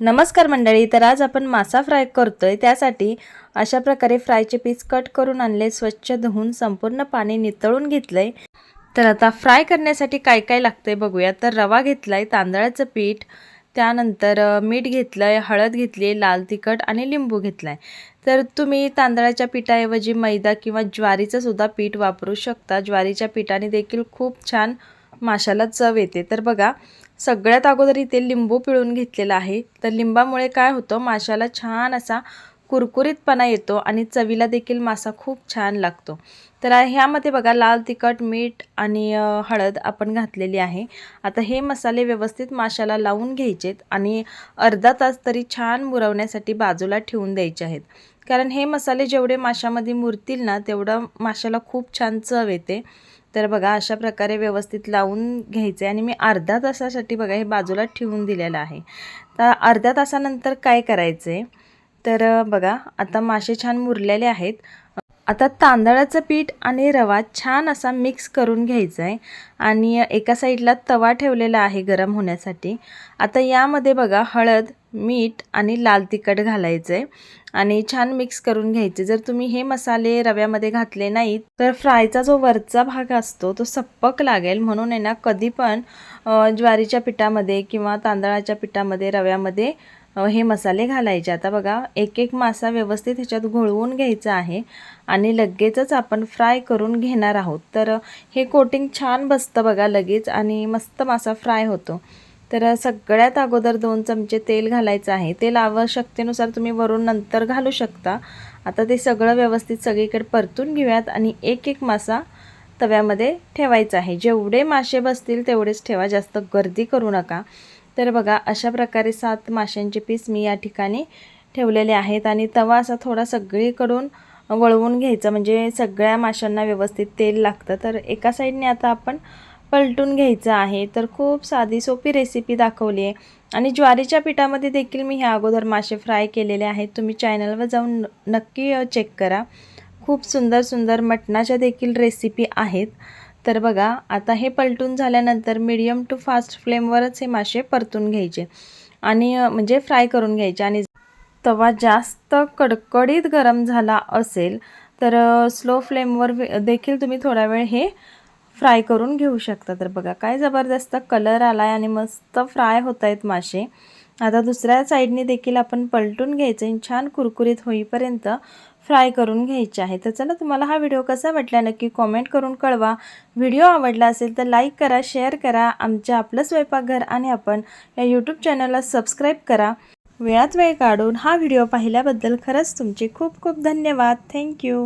नमस्कार मंडळी तर आज आपण मासा फ्राय करतोय. त्यासाठी अशा प्रकारे फ्रायचे पीस कट करून आणले स्वच्छ धुवून संपूर्ण पाणी नितळून घेतलंय. तर आता फ्राय करण्यासाठी काय काय लागतंय बघूया. तर रवा घेतलाय तांदळाचं पीठ त्यानंतर मीठ मीठ घेतलंय हळद घेतली लाल तिखट आणि लिंबू घेतलाय. तर तुम्ही तांदळाच्या पिठाऐवजी मैदा किंवा ज्वारीचं सुद्धा पीठ वापरू शकता. ज्वारीच्या पिठाने देखील खूप छान माशाला चव येते. तर बघा सगळ्यात अगोदर इथे लिंबू पिळून घेतलेला आहे. तर लिंबामुळे काय होतं माशाला छान असा कुरकुरीतपणा येतो आणि चवीला देखील मासा खूप छान लागतो. तर ह्यामध्ये बघा लाल तिखट मीठ आणि हळद आपण घातलेली आहे. आता हे मसाले व्यवस्थित माशाला लावून घ्यायचेत आणि अर्धा तास तरी छान मुरवण्यासाठी बाजूला ठेवून द्यायचे आहेत. कारण हे मसाले जेवढे माशामध्ये मुरतील ना तेवढं माशाला खूप छान चव येते. तर बघा अशा प्रकारे व्यवस्थित लावून घ्यायचे आणि मी अर्धा तासासाठी बघा हे बाजूला ठेवून दिलेलं आहे. तर अर्ध्या तासानंतर काय करायचं आहे तर बघा आता मासे छान मुरलेले आहेत. आता तांदळाचं पीठ आणि रवा छान असा मिक्स करून घ्यायचा आहे आणि एका साईडला तवा ठेवलेला आहे गरम होण्यासाठी. आता यामध्ये बघा हळद मीठ आणि लाल तिखट घालायचं आहे आणि छान मिक्स करून घ्यायचे. जर तुम्ही हे मसाले रव्यामध्ये घातले नाहीत तर फ्रायचा जो वरचा भाग असतो तो सप्पक लागेल. म्हणून आहे ना कधी पण ज्वारीच्या पिठामध्ये किंवा तांदळाच्या पिठामध्ये रव्यामध्ये हे मसाले घालायचे. आता बघा एक एक मासा व्यवस्थित ह्याच्यात घोळवून घ्यायचा आहे आणि लगेचच आपण फ्राय करून घेणार आहोत. तर हे कोटिंग छान बसतं बघा लगेच आणि मस्त मासा फ्राय होतो. तर सगळ्यात अगोदर दोन चमचे तेल घालायचं आहे. तेल आवश्यकतेनुसार तुम्ही वरून नंतर घालू शकता. आता ते सगळं व्यवस्थित सगळीकडे परतून घेऊयात आणि एक एक मासा तव्यामध्ये ठेवायचा आहे. जेवढे मासे बसतील तेवढेच ठेवा. जास्त गर्दी करू नका. तर बघा अशा प्रकारे सात माशांचे पीस मी या ठिकाणी ठेवलेले आहेत आणि तवा असा थोडा सगळीकडून वळवून घ्यायचा म्हणजे सगळ्या माशांना व्यवस्थित तेल लागतं. तर एका साईडने आता आपण पलटून घ्यायचं आहे. तर खूप साधी सोपी रेसिपी दाखवली आहे. आणि ज्वारीच्या पिठामध्ये देखील मी ह्या अगोदर मासे फ्राय केलेले आहेत. तुम्ही चॅनलवर जाऊन न- नक्की चेक करा. खूप सुंदर सुंदर मटणाच्या देखील रेसिपी आहेत. तर बघा आता हे पलटून झाल्यानंतर मीडियम टू फास्ट फ्लेमवरच हे मासे परतून घ्यायचे. आणि म्हणजे फ्राय करून घ्यायचे. आणि तवा जास्त कडकडीत गरम झाला असेल तर स्लो फ्लेमवर देखील तुम्ही थोडा वेळ हे फ्राय करून घेऊ शकता. तर बघा काय जबरदस्त कलर आला आहे आणि मस्त फ्राय होत आहेत मासे. आता दुसऱ्या साईडने देखील आपण पलटून घ्यायचं आणि छान कुरकुरीत होईपर्यंत फ्राय करून घ्यायचे आहे. तर चला तुम्हाला हा व्हिडिओ कसा वाटला नक्की कॉमेंट करून कळवा. व्हिडिओ आवडला असेल तर लाईक करा शेअर करा आमच्या आपलं स्वयंपाकघर आणि आपण या यूट्यूब चॅनलला सबस्क्राईब करा. वेळात वेळ काढून हा व्हिडिओ पाहिल्याबद्दल खरंच तुमचे खूप खूप धन्यवाद. थँक्यू